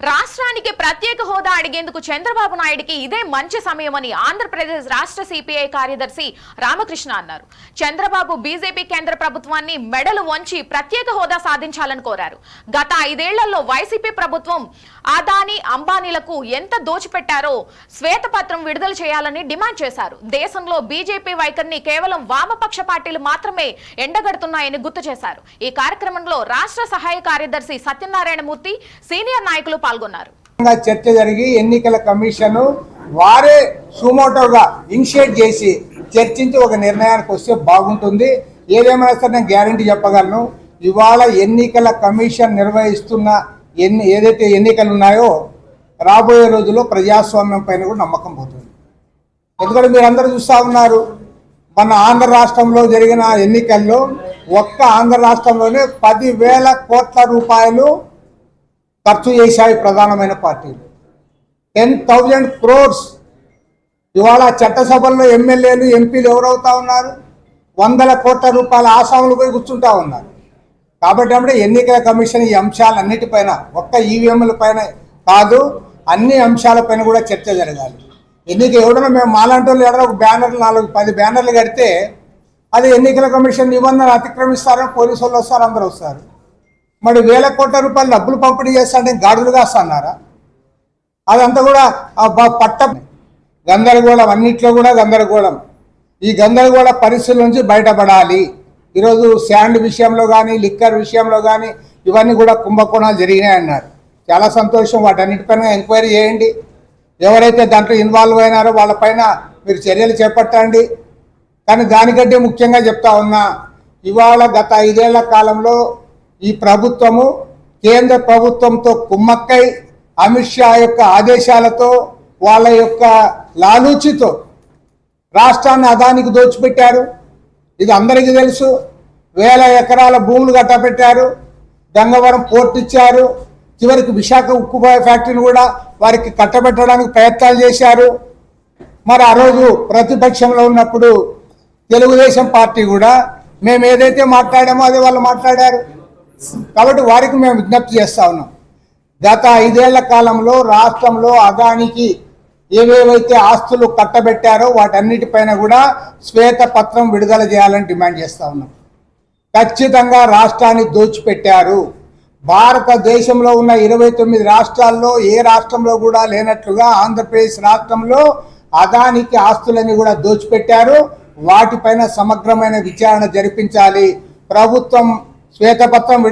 రాష్ట్రానికి ప్రత్యేక హోదా అడిగేందుకు చంద్రబాబు నాయుడికి ఇదే మంచి సమయమని ఆంధ్రప్రదేశ్ రాష్ట్ర సిపిఐ కార్యదర్శి రామకృష్ణ అన్నారు. చంద్రబాబు బీజేపీ కేంద్ర ప్రభుత్వాన్ని మెడలు వంచి ప్రత్యేక హోదా సాధించాలని కోరారు. గత ఐదేళ్ళలో వైసీపీ ప్రభుత్వం అదానీ అంబానీలకు ఎంత దోచిపెట్టారో శ్వేతపత్రం విడుదల చేయాలని డిమాండ్ చేశారు. దేశంలో బీజేపీ వైఖరిని కేవలం వామపక్ష పార్టీలు మాత్రమే ఎండగడుతున్నాయని గుర్తు చేశారు. ఈ కార్యక్రమంలో రాష్ట్ర సహాయ కార్యదర్శి సత్యనారాయణమూర్తి సీనియర్ నాయకులు పాల్గొన్నారు. చర్చ జరిగి ఎన్నికల కమిషన్ వారే సుమోటోగా ఇనిషియేట్ చేసి చర్చించి ఒక నిర్ణయానికి వస్తే బాగుంటుంది. ఏదేమైనా సరే నేను గ్యారంటీ చెప్పగలను. ఇవాళ ఎన్నికల కమిషన్ నిర్వహిస్తున్న ఎన్ని ఏదైతే ఎన్నికలు ఉన్నాయో రాబోయే రోజుల్లో ప్రజాస్వామ్యం పైన కూడా నమ్మకం పోతుంది. ఎందుకంటే మీరందరూ చూస్తూ ఉన్నారు మన ఆంధ్ర రాష్ట్రంలో జరిగిన ఎన్నికల్లో ఒక్క ఆంధ్ర రాష్ట్రంలోనే పదివేల కోట్ల రూపాయలు ఖర్చు చేశాయి ప్రధానమైన పార్టీలు. టెన్ థౌజండ్ క్రోర్స్ ఇవాళ చట్టసభల్లో ఎమ్మెల్యేలు ఎంపీలు ఎవరవుతా ఉన్నారు? వందల కోట్ల రూపాయల ఆసాములు పోయి కూర్చుంటా ఉన్నారు. కాబట్టి అంటే ఎన్నికల కమిషన్ ఈ అంశాలన్నిటిపైన ఒక్క ఈవీఎంల పైన కాదు అన్ని అంశాలపైన కూడా చర్చ జరగాలి. ఎన్నిక ఎవడన్నా మేము మాలాంటి వాళ్ళు ఎవడో ఒక బ్యానర్లు నాలుగు పది బ్యానర్లు కడితే అది ఎన్నికల కమిషన్ నిబంధనలు అతిక్రమిస్తారని పోలీసు వాళ్ళు వస్తారు అందరూ వస్తారు. మరి వేల కోట్ల రూపాయలు డబ్బులు పంపిణీ చేస్తాంటే గాడులు కాస్తన్నారా? అదంతా కూడా పట్టం పట్ట గందరగోళం అన్నిట్లో కూడా గందరగోళం. ఈ గందరగోళ పరిస్థితుల నుంచి బయటపడాలి. ఈరోజు శాండ్ విషయంలో కానీ లిక్కర్ విషయంలో కానీ ఇవన్నీ కూడా కుంభకోణాలు జరిగినాయి అన్నారు. చాలా సంతోషం. వాటన్నిటిపైన ఎంక్వైరీ చేయండి. ఎవరైతే దాంట్లో ఇన్వాల్వ్ అయినారో వాళ్ళపైన మీరు చర్యలు చేపట్టండి. కానీ దానికంటే ముఖ్యంగా చెప్తా ఉన్నా ఇవాళ గత ఐదేళ్ళ కాలంలో ఈ ప్రభుత్వము కేంద్ర ప్రభుత్వంతో కుమ్మక్కై అమిత్ షా యొక్క ఆదేశాలతో వాళ్ళ యొక్క లాలూచితో రాష్ట్రాన్ని అదానికి దోచిపెట్టారు. ఇది అందరికీ తెలుసు. వేల ఎకరాల భూములు కట్టబెట్టారు. గంగవరం పోర్ట్ ఇచ్చారు. చివరికి విశాఖ ఉక్కు ఫ్యాక్టరీని కూడా వారికి కట్టబెట్టడానికి ప్రయత్నాలు చేశారు. మరి ఆ రోజు ప్రతిపక్షంలో ఉన్నప్పుడు తెలుగుదేశం పార్టీ కూడా మేము ఏదైతే మాట్లాడామో అదే వాళ్ళు మాట్లాడారు. కాబట్టి వారికి మేము విజ్ఞప్తి చేస్తా ఉన్నాం. గత ఐదేళ్ళ కాలంలో రాష్ట్రంలో అదానికి ఏవేవైతే ఆస్తులు కట్టబెట్టారో వాటన్నిటిపైన కూడా శ్వేతపత్రం విడుదల చేయాలని డిమాండ్ చేస్తూ ఉన్నాం. ఖచ్చితంగా రాష్ట్రాన్ని దోచిపెట్టారు. భారతదేశంలో ఉన్న ఇరవై తొమ్మిది రాష్ట్రాల్లో ఏ రాష్ట్రంలో కూడా లేనట్లుగా ఆంధ్రప్రదేశ్ రాష్ట్రంలో అదానికి ఆస్తులని కూడా దోచిపెట్టారు. వాటిపైన సమగ్రమైన విచారణ జరిపించాలి. ప్రభుత్వం శ్వేతపత్రం